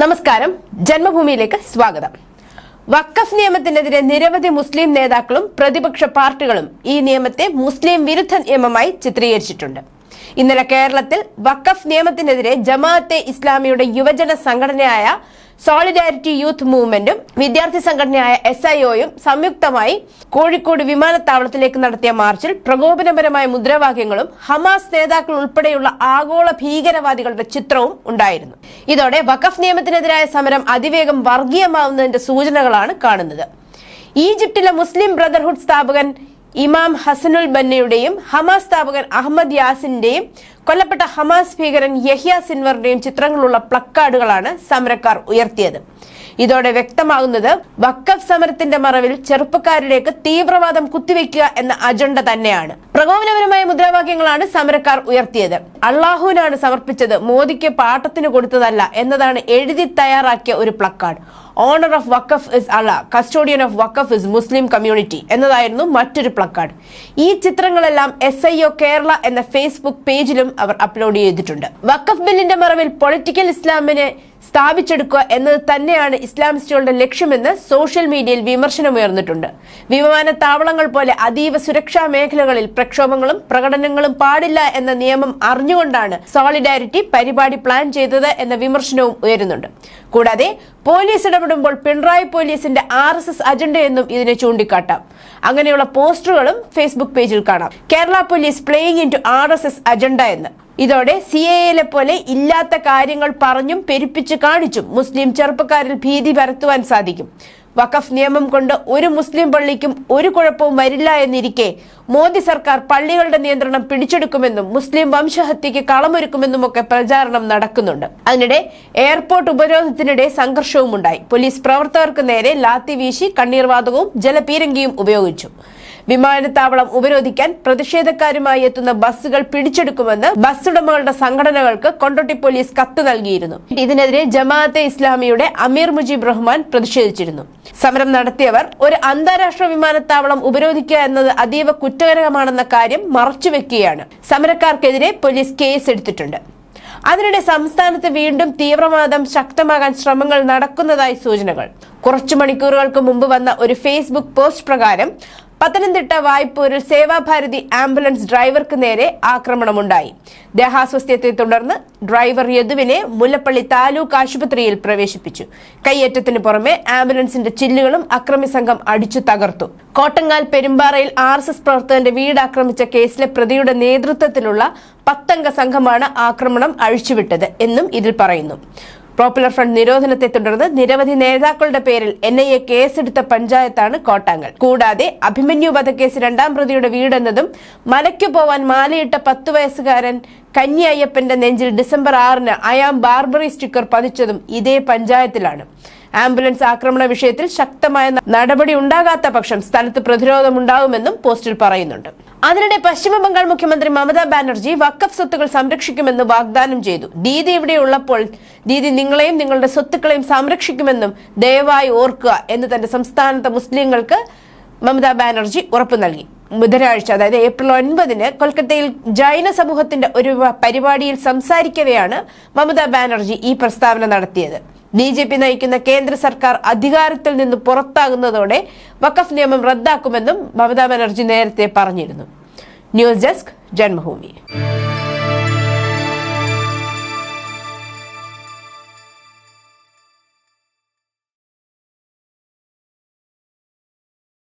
നമസ്കാരം. ജന്മഭൂമിയിലേക്ക് സ്വാഗതം. വഖഫ് നിയമത്തിനെതിരെ നിരവധി മുസ്ലിം നേതാക്കളും പ്രതിപക്ഷ പാർട്ടികളും ഈ നിയമത്തെ മുസ്ലിം വിരുദ്ധ നിയമമായി ചിത്രീകരിച്ചിട്ടുണ്ട്. ഇന്നലെ കേരളത്തിൽ വഖഫ് നിയമത്തിനെതിരെ ജമാഅത്തെ ഇസ്ലാമിയുടെ യുവജന സംഘടനയായ സോളിഡാരിറ്റി യൂത്ത് മൂവ്മെന്റും വിദ്യാർത്ഥി സംഘടനയായ എസ് ഐ ഒയും സംയുക്തമായി കോഴിക്കോട് വിമാനത്താവളത്തിലേക്ക് നടത്തിയ മാർച്ചിൽ പ്രകോപനപരമായ മുദ്രാവാക്യങ്ങളും ഹമാസ് നേതാക്കൾ ഉൾപ്പെടെയുള്ള ആഗോള ഭീകരവാദികളുടെ ചിത്രവും ഉണ്ടായിരുന്നു. ഇതോടെ വഖഫ് നിയമത്തിനെതിരായ സമരം അതിവേഗം വർഗീയമാവുന്നതിന്റെ സൂചനകളാണ് കാണുന്നത്. ഈജിപ്തിലെ മുസ്ലിം ബ്രദർഹുഡ് സ്ഥാപകൻ ഇമാം ഹസനുൽ ബന്നയുടെയും ഹമാസ് സ്ഥാപകൻ അഹമ്മദ് യാസിന്റെയും കൊല്ലപ്പെട്ട ഹമാസ് ഭീകരൻ യഹിയ സിൻവറിന്റെയും ചിത്രങ്ങളുള്ള പ്ലക്കാർഡുകളാണ് സമരക്കാർ ഉയർത്തിയത്. ഇതോടെ വ്യക്തമാകുന്നത് വക്കഫ് സമരത്തിന്റെ മറവിൽ ചെറുപ്പക്കാരിലേക്ക് തീവ്രവാദം കുത്തിവെക്കുക എന്ന അജണ്ട തന്നെയാണ്. പ്രകോപനപരമായ മുദ്രാവാക്യങ്ങളാണ് സമരക്കാർ ഉയർത്തിയത്. അള്ളാഹുവിനാണ് സമർപ്പിച്ചത് മോദിക്ക് പാട്ടത്തിന് കൊടുത്തതല്ല എന്നതാണ് എഴുതി തയ്യാറാക്കിയ ഒരു placard. Owner of waqf is Allah custodian of waqf is Muslim community എന്നതായിരുന്നു മറ്റൊരു പ്ലക്കാർഡ്. ഈ ചിത്രങ്ങളെല്ലാം എസ് ഐ ഒ കേരള എന്ന ഫേസ്ബുക്ക് പേജിലും അവർ അപ്ലോഡ് ചെയ്തിട്ടുണ്ട്. വഖഫ് ബില്ലിന്റെ മറവിൽ പൊളിറ്റിക്കൽ ഇസ്ലാമിനെ സ്ഥാപിച്ചെടുക്കുക എന്നത് തന്നെയാണ് ഇസ്ലാമിസ്റ്റുകളുടെ ലക്ഷ്യമെന്ന് സോഷ്യൽ മീഡിയയിൽ വിമർശനമുയർന്നിട്ടുണ്ട്. വിമാനത്താവളങ്ങൾ പോലെ അതീവ സുരക്ഷാ മേഖലകളിൽ പ്രക്ഷോഭങ്ങളും പ്രകടനങ്ങളും പാടില്ല എന്ന നിയമം അറിഞ്ഞുകൊണ്ടാണ് സോളിഡാരിറ്റി പരിപാടി പ്ലാൻ ചെയ്തത് എന്ന വിമർശനവും ഉയരുന്നുണ്ട്. കൂടാതെ പോലീസ് ഇടപെടുമ്പോൾ പിണറായി പോലീസിന്റെ ആർ എസ് എസ് അജണ്ടയെന്നും ഇതിനെ ചൂണ്ടിക്കാട്ടാം. അങ്ങനെയുള്ള പോസ്റ്ററുകളും ഫേസ്ബുക്ക് പേജിൽ കാണാം. Kerala police playing into R S S agenda എന്ന്. ഇതോടെ സി എ എയിലെ പോലെ ഇല്ലാത്ത കാര്യങ്ങൾ പറഞ്ഞും പെരുപ്പിച്ച് കാണിച്ചും മുസ്ലിം ചെറുപ്പക്കാരിൽ ഭീതി പരത്തുവാൻ സാധിക്കും. വഖഫ് നിയമം കൊണ്ട് ഒരു മുസ്ലിം പള്ളിക്കും ഒരു കുഴപ്പവും വരില്ല എന്നിരിക്കെ മോദി സർക്കാർ പള്ളികളുടെ നിയന്ത്രണം പിടിച്ചെടുക്കുമെന്നും മുസ്ലിം വംശഹത്യക്ക് കളമൊരുക്കുമെന്നുമൊക്കെ പ്രചാരണം നടക്കുന്നുണ്ട്. അതിനിടെ എയർപോർട്ട് ഉപരോധത്തിനിടെ സംഘർഷവും ഉണ്ടായി പോലീസ് പ്രവർത്തകർക്ക് നേരെ ലാത്തി വീശി കണ്ണീർവാതകവും ജലപീരങ്കിയും ഉപയോഗിച്ചു. വിമാനത്താവളം ഉപരോധിക്കാൻ പ്രതിഷേധക്കാരുമായി എത്തുന്ന ബസ്സുകൾ പിടിച്ചെടുക്കുമെന്ന് ബസ് ഉടമകളുടെ സംഘടനകൾക്ക് കൊണ്ടോട്ടി പോലീസ് കത്ത് നൽകിയിരുന്നു. ഇതിനെതിരെ ജമാഅത്തെ ഇസ്ലാമിയുടെ അമീർ മുജീബ് റഹ്മാൻ പ്രതിഷേധിച്ചിരുന്നു. സമരം നടത്തിയവർ ഒരു അന്താരാഷ്ട്ര വിമാനത്താവളം ഉപരോധിക്കുക എന്നത് അതീവ കുറ്റകരമാണെന്ന കാര്യം മറച്ചുവെക്കുകയാണ് സമരക്കാർക്കെതിരെ പോലീസ് കേസ് എടുത്തിട്ടുണ്ട്. അതിനിടെ സംസ്ഥാനത്ത് വീണ്ടും തീവ്രവാദം ശക്തമാകാൻ ശ്രമങ്ങൾ നടക്കുന്നതായി സൂചനകൾ. കുറച്ചു മണിക്കൂറുകൾക്ക് മുമ്പ് വന്ന ഒരു ഫേസ്ബുക്ക് പോസ്റ്റ് പ്രകാരം പത്തനംതിട്ട വായ്പൂരിൽ സേവാഭാരതി ആംബുലൻസ് ഡ്രൈവർക്ക് നേരെ ആക്രമണമുണ്ടായി. ദേഹാസ്വസ്ഥ്യത്തെ തുടർന്ന് ഡ്രൈവർ യദുവിനെ മുല്ലപ്പള്ളി താലൂക്ക് ആശുപത്രിയിൽ പ്രവേശിപ്പിച്ചു. കയ്യേറ്റത്തിന് പുറമെ ആംബുലൻസിന്റെ ചില്ലുകളും അക്രമി സംഘം അടിച്ചു തകർത്തു. കോട്ടങ്ങാൽ പെരുമ്പാറയിൽ ആർ എസ് എസ് പ്രവർത്തകന്റെ വീട് ആക്രമിച്ച കേസിലെ പ്രതിയുടെ നേതൃത്വത്തിലുള്ള പത്തംഗ സംഘമാണ് ആക്രമണം അഴിച്ചുവിട്ടത് എന്നും ഇതിൽ പറയുന്നു. പോപ്പുലർ ഫ്രണ്ട് നിരോധനത്തെ തുടർന്ന് നിരവധി നേതാക്കളുടെ പേരിൽ എൻ ഐ എ കേസെടുത്ത പഞ്ചായത്താണ് കോട്ടാങ്ങൽ കൂടാതെ അഭിമന്യു വധക്കേസ് രണ്ടാം പ്രതിയുടെ വീടെന്നതും മലയ്ക്കു പോവാൻ മാലയിട്ട പത്തു വയസ്സുകാരൻ കന്നി അയ്യപ്പന്റെ നെഞ്ചിൽ ഡിസംബർ ആറിന് അയാം ബാർബറി സ്റ്റിക്കർ പതിച്ചതും ഇതേ പഞ്ചായത്തിലാണ്. ആംബുലൻസ് ആക്രമണ വിഷയത്തിൽ ശക്തമായ നടപടി ഉണ്ടാകാത്ത പക്ഷം സ്ഥലത്ത് പ്രതിരോധമുണ്ടാവുമെന്നും പോസ്റ്റിൽ പറയുന്നുണ്ട്. അതിനിടെ പശ്ചിമ ബംഗാൾ മുഖ്യമന്ത്രി മമതാ ബാനർജി വക്കഫ് സ്വത്തുകൾ സംരക്ഷിക്കുമെന്ന് വാഗ്ദാനം ചെയ്തു. ദീദി ഇവിടെ ഉള്ളപ്പോൾ ദീദി നിങ്ങളെയും നിങ്ങളുടെ സ്വത്തുക്കളെയും സംരക്ഷിക്കുമെന്നും ദയവായി ഓർക്കുക എന്ന് തന്റെ സംസ്ഥാനത്തെ മുസ്ലിങ്ങൾക്ക് മമതാ ബാനർജി ഉറപ്പു നൽകി. ബുധനാഴ്ച അതായത് ഏപ്രിൽ ഒൻപതിന് കൊൽക്കത്തയിൽ ജൈന സമൂഹത്തിന്റെ ഒരു പരിപാടിയിൽ സംസാരിക്കവെയാണ് മമതാ ബാനർജി ഈ പ്രസ്താവന നടത്തിയത്. ബി ജെ പി നയിക്കുന്ന കേന്ദ്ര സർക്കാർ അധികാരത്തിൽ നിന്ന് പുറത്താകുന്നതോടെ വഖഫ് നിയമം റദ്ദാക്കുമെന്നും മമതാ ബാനർജി നേരത്തെ പറഞ്ഞിരുന്നു. News desk Janmabhumi.